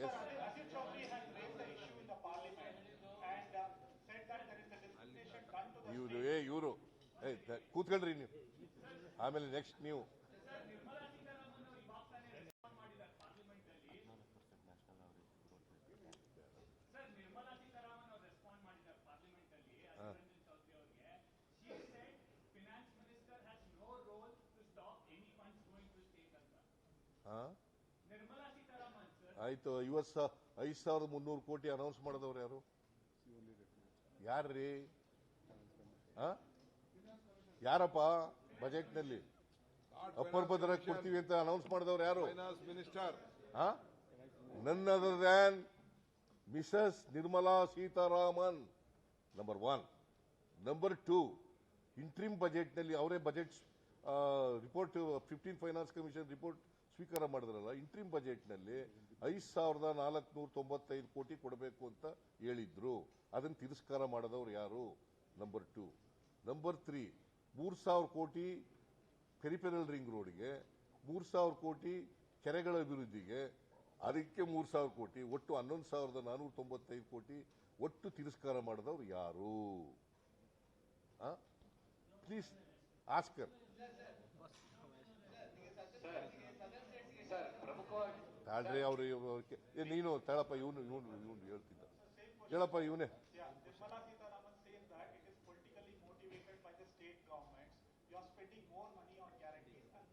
Yes. Asif Chaudhary has raised the issue in the parliament and uh, said that there is a discrimination done to the ಇವರು ಏ ಇವರು ಏ ತ- ಕೂತ್ಕೊಳ್ರಿ ನೀವು ಆಮೇಲೆ ನೆಕ್ಸ್ಟ್ ನೀವು ನಿರ್ಮಲಾ ಸೀತಾರಾಮನ್ ಅವರು ರೆಸ್ಪಾಂಡ್ ಮಾಡಿದ್ದಾರೆ ಪಾರ್ಲಿಮೆಂಟ್ ಅಲ್ಲಿ ಅಧಿರಂಜನ್ ಚೌಧರಿ ಅವರಿಗೆ ಶಿ ಸೆಡ್ ಫಿನಾನ್ಸ್ ಆಯ್ತು. ಐವತ್ ಐದ್ ಐದು ಸಾವಿರದ ಮುನ್ನೂರು ಕೋಟಿ ಅನೌನ್ಸ್ ಮಾಡಿದವ್ರು ಯಾರು? ಯಾರ್ರಿ? ಯಾರಪ್ಪ ಬಜೆಟ್ನಲ್ಲಿ? ಅಪ್ಪರ್ ಭದ್ರ ಕೊಡ್ತೀವಿ ಅಂತ ಅನೌನ್ಸ್ ಮಾಡಿದವ್ರು ಯಾರು? Minister. None other than Mrs Nirmala Sitharaman number one number two interim ಬಜೆಟ್ನಲ್ಲಿ ಅವರೇ budget report fifteen finance commission report ಸ್ವೀಕಾರ ಮಾಡಿದ್ರಲ್ಲ ಇಂಟ್ರಿಮ್ ಬಜೆಟ್ನಲ್ಲಿ ಐದು ಸಾವಿರದ ನಾಲ್ಕುನೂರ ತೊಂಬತ್ತೈದು ಕೋಟಿ ಕೊಡಬೇಕು ಅಂತ ಹೇಳಿದ್ರು. ಅದನ್ನು ತಿರಸ್ಕಾರ ಮಾಡಿದವರು ಯಾರು? ನಂಬರ್ ಟು ನಂಬರ್ ತ್ರೀ ಮೂರು ಸಾವಿರ ಕೋಟಿ ಪೆರಿಪೆರಲ್ ರಿಂಗ್ ರೋಡ್ಗೆ ಮೂರು ಸಾವಿರ ಕೋಟಿ ಕೆರೆಗಳ ಅಭಿವೃದ್ಧಿಗೆ, ಅದಕ್ಕೆ ಮೂರು ಸಾವಿರ ಕೋಟಿ, ಒಟ್ಟು ಹನ್ನೊಂದು ಸಾವಿರದ ನಾನೂರ ತೊಂಬತ್ತೈದು ಕೋಟಿ ಒಟ್ಟು ತಿರಸ್ಕಾರ ಮಾಡಿದವರು ಯಾರು? ಪ್ಲೀಸ್ ಆಸ್ಕರ್ ತಾಳ್ರಿ ಅವರು ಏ ನೀನು ತಾಳಪ್ಪ ಇವನು ಇವನು ಇವನು ಹೇಳ್ತಿದ್ದ ಹೇಳಪ್ಪ ಇವನೇ Yeah, Nirmala Sitharaman says that it is politically motivated by the state governments. You are spending more money on guarantees and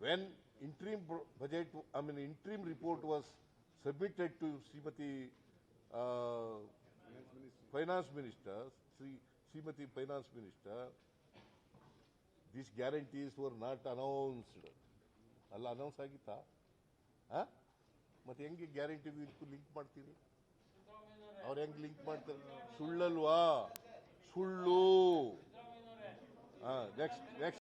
When interim budget, I mean interim report was submitted to Srimati uh, Finance Minister, Sri Srimati Finance Minister, these guarantees were not announced. ಅಲ್ಲ announce ಆಗಿತ್ತಾ ಆ? ಮತ್ತೆ ಹೆಂಗೆ ಗ್ಯಾರಂಟಿಗೂ ಇದಕ್ಕೂ link ಮಾಡ್ತೀರಿ ಅವ್ರು ಹೆಂಗೆ link ಮಾಡ್ತಾರೆ ಸುಳ್ಳಲ್ವಾ ಸುಳ್ಳು ನೆಕ್ಸ್ಟ್ ನೆಕ್ಸ್ಟ್